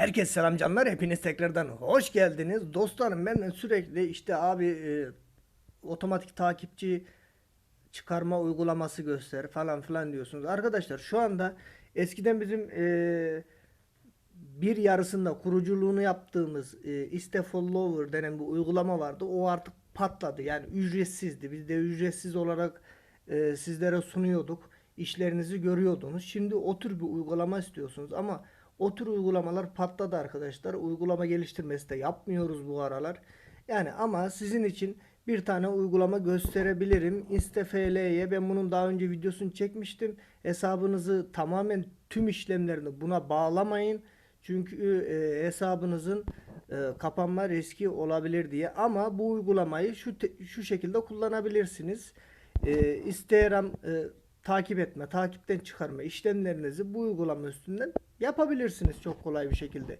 Herkes selam canlar. Hepiniz tekrardan hoş geldiniz. Dostlarım ben sürekli işte abi e, otomatik takipçi çıkarma uygulaması göster falan filan diyorsunuz. Arkadaşlar şu anda eskiden bizim e, bir yarısında kuruculuğunu yaptığımız e, Iste Follower denen bir uygulama vardı. O artık patladı. Yani ücretsizdi. Biz de ücretsiz olarak e, sizlere sunuyorduk. İşlerinizi görüyordunuz. Şimdi o tür bir uygulama istiyorsunuz ama o tür uygulamalar patladı arkadaşlar. Uygulama geliştirmesi de yapmıyoruz bu aralar. Yani ama sizin için bir tane uygulama gösterebilirim. InstaFL'ye ben bunun daha önce videosunu çekmiştim. Hesabınızı tamamen tüm işlemlerini buna bağlamayın. Çünkü e, hesabınızın e, kapanma riski olabilir diye. Ama bu uygulamayı şu şu şekilde kullanabilirsiniz. E, Instagram e, takip etme, takipten çıkarma işlemlerinizi bu uygulama üstünden yapabilirsiniz çok kolay bir şekilde.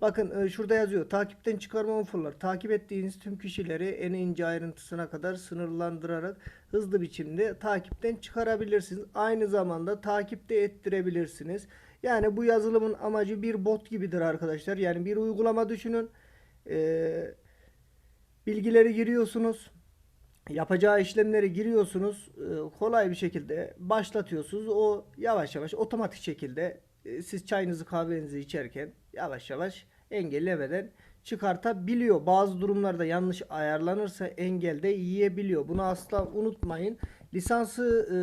Bakın e, şurada yazıyor. Takipten çıkarma unsurlar. Takip ettiğiniz tüm kişileri en ince ayrıntısına kadar sınırlandırarak hızlı biçimde takipten çıkarabilirsiniz. Aynı zamanda takipte ettirebilirsiniz. Yani bu yazılımın amacı bir bot gibidir arkadaşlar. Yani bir uygulama düşünün. E, bilgileri giriyorsunuz. Yapacağı işlemleri giriyorsunuz. e, kolay bir şekilde başlatıyorsunuz. O yavaş yavaş otomatik şekilde e, siz çayınızı kahvenizi içerken yavaş yavaş engellemeden çıkartabiliyor. Bazı durumlarda yanlış ayarlanırsa engelde yiyebiliyor. Bunu asla unutmayın. Lisansı e,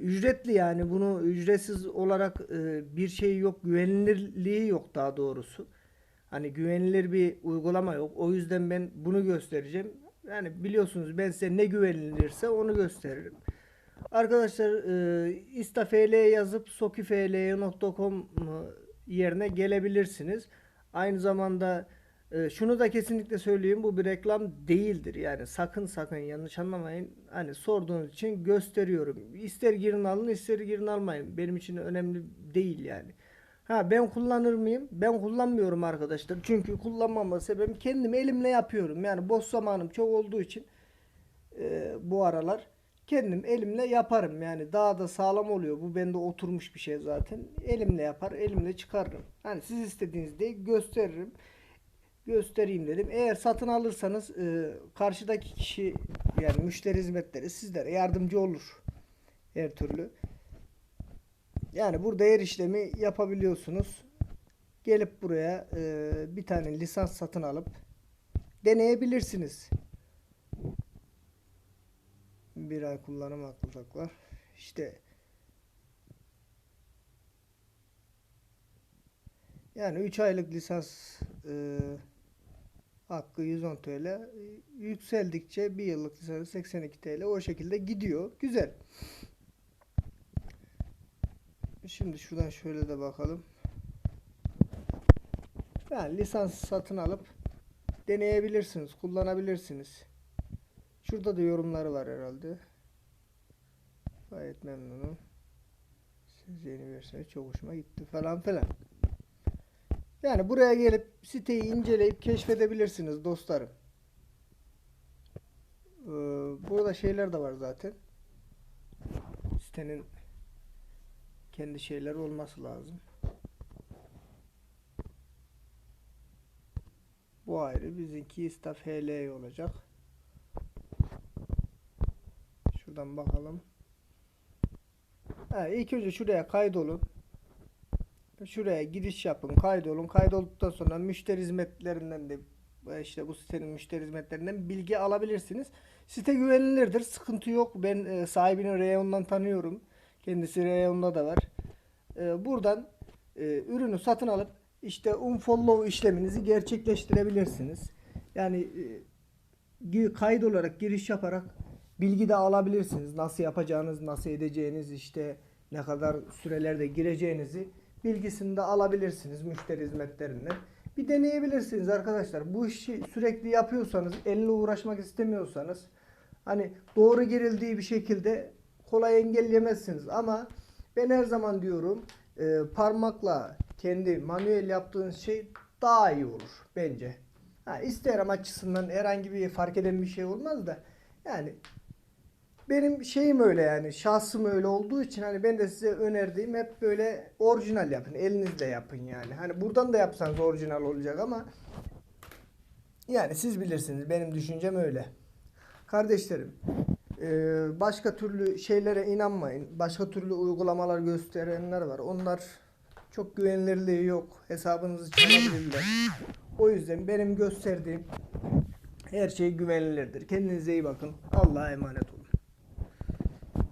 ücretli yani bunu ücretsiz olarak e, bir şey yok. Güvenilirliği yok daha doğrusu. Hani güvenilir bir uygulama yok. O yüzden ben bunu göstereceğim. Yani biliyorsunuz ben size ne güvenilirse onu gösteririm. Arkadaşlar e, istafl yazıp sokifl.com yerine gelebilirsiniz. Aynı zamanda e, şunu da kesinlikle söyleyeyim bu bir reklam değildir. Yani sakın sakın yanlış anlamayın. Hani sorduğunuz için gösteriyorum. İster girin alın ister girin almayın. Benim için önemli değil yani. Ha ben kullanır mıyım? Ben kullanmıyorum arkadaşlar. Çünkü kullanmama sebebim kendim elimle yapıyorum. Yani boş zamanım çok olduğu için e, bu aralar kendim elimle yaparım. Yani daha da sağlam oluyor. Bu bende oturmuş bir şey zaten. Elimle yapar, elimle çıkarırım. Hani siz istediğinizde gösteririm. Göstereyim dedim. Eğer satın alırsanız e, karşıdaki kişi yani müşteri hizmetleri sizlere yardımcı olur. Her türlü. Yani burada her işlemi yapabiliyorsunuz. Gelip buraya e, bir tane lisans satın alıp deneyebilirsiniz. Bir ay kullanım hakkı var. İşte yani 3 aylık lisans e, hakkı 110 TL yükseldikçe bir yıllık lisans 82 TL o şekilde gidiyor. Güzel. Şimdi şuradan şöyle de bakalım. Yani lisans satın alıp deneyebilirsiniz, kullanabilirsiniz. Şurada da yorumları var herhalde. Gayet memnunum. Siz yeni versiyonu çok hoşuma gitti falan filan. Yani buraya gelip siteyi inceleyip keşfedebilirsiniz dostlarım. Ee, burada şeyler de var zaten. Sitenin kendi şeyleri olması lazım. Bu ayrı. Bizimki staff HL olacak. Şuradan bakalım. Ha, ilk önce şuraya kaydolun. Şuraya giriş yapın, kaydolun. Kaydolduktan sonra müşteri hizmetlerinden de işte bu sitenin müşteri hizmetlerinden bilgi alabilirsiniz. Site güvenilirdir. Sıkıntı yok. Ben e, sahibini Reyon'dan tanıyorum. Kendisi Reyon'da da var. E, buradan e, ürünü satın alıp işte unfollow işleminizi gerçekleştirebilirsiniz. Yani e, kayıt olarak giriş yaparak bilgi de alabilirsiniz. Nasıl yapacağınız, nasıl edeceğiniz, işte ne kadar sürelerde gireceğinizi bilgisini de alabilirsiniz müşteri hizmetlerinden. Bir deneyebilirsiniz arkadaşlar. Bu işi sürekli yapıyorsanız, elle uğraşmak istemiyorsanız hani doğru girildiği bir şekilde kolay engelleyemezsiniz ama ben her zaman diyorum e, parmakla kendi manuel yaptığınız şey daha iyi olur bence. Ha, Instagram açısından herhangi bir fark eden bir şey olmaz da yani benim şeyim öyle yani şahsım öyle olduğu için hani ben de size önerdiğim hep böyle orijinal yapın. Elinizle yapın yani. Hani buradan da yapsanız orijinal olacak ama yani siz bilirsiniz. Benim düşüncem öyle. Kardeşlerim eee, başka türlü şeylere inanmayın. Başka türlü uygulamalar gösterenler var. Onlar çok güvenilirliği yok. Hesabınızı çalabilirler. O yüzden benim gösterdiğim her şey güvenilirdir. Kendinize iyi bakın. Allah'a emanet olun.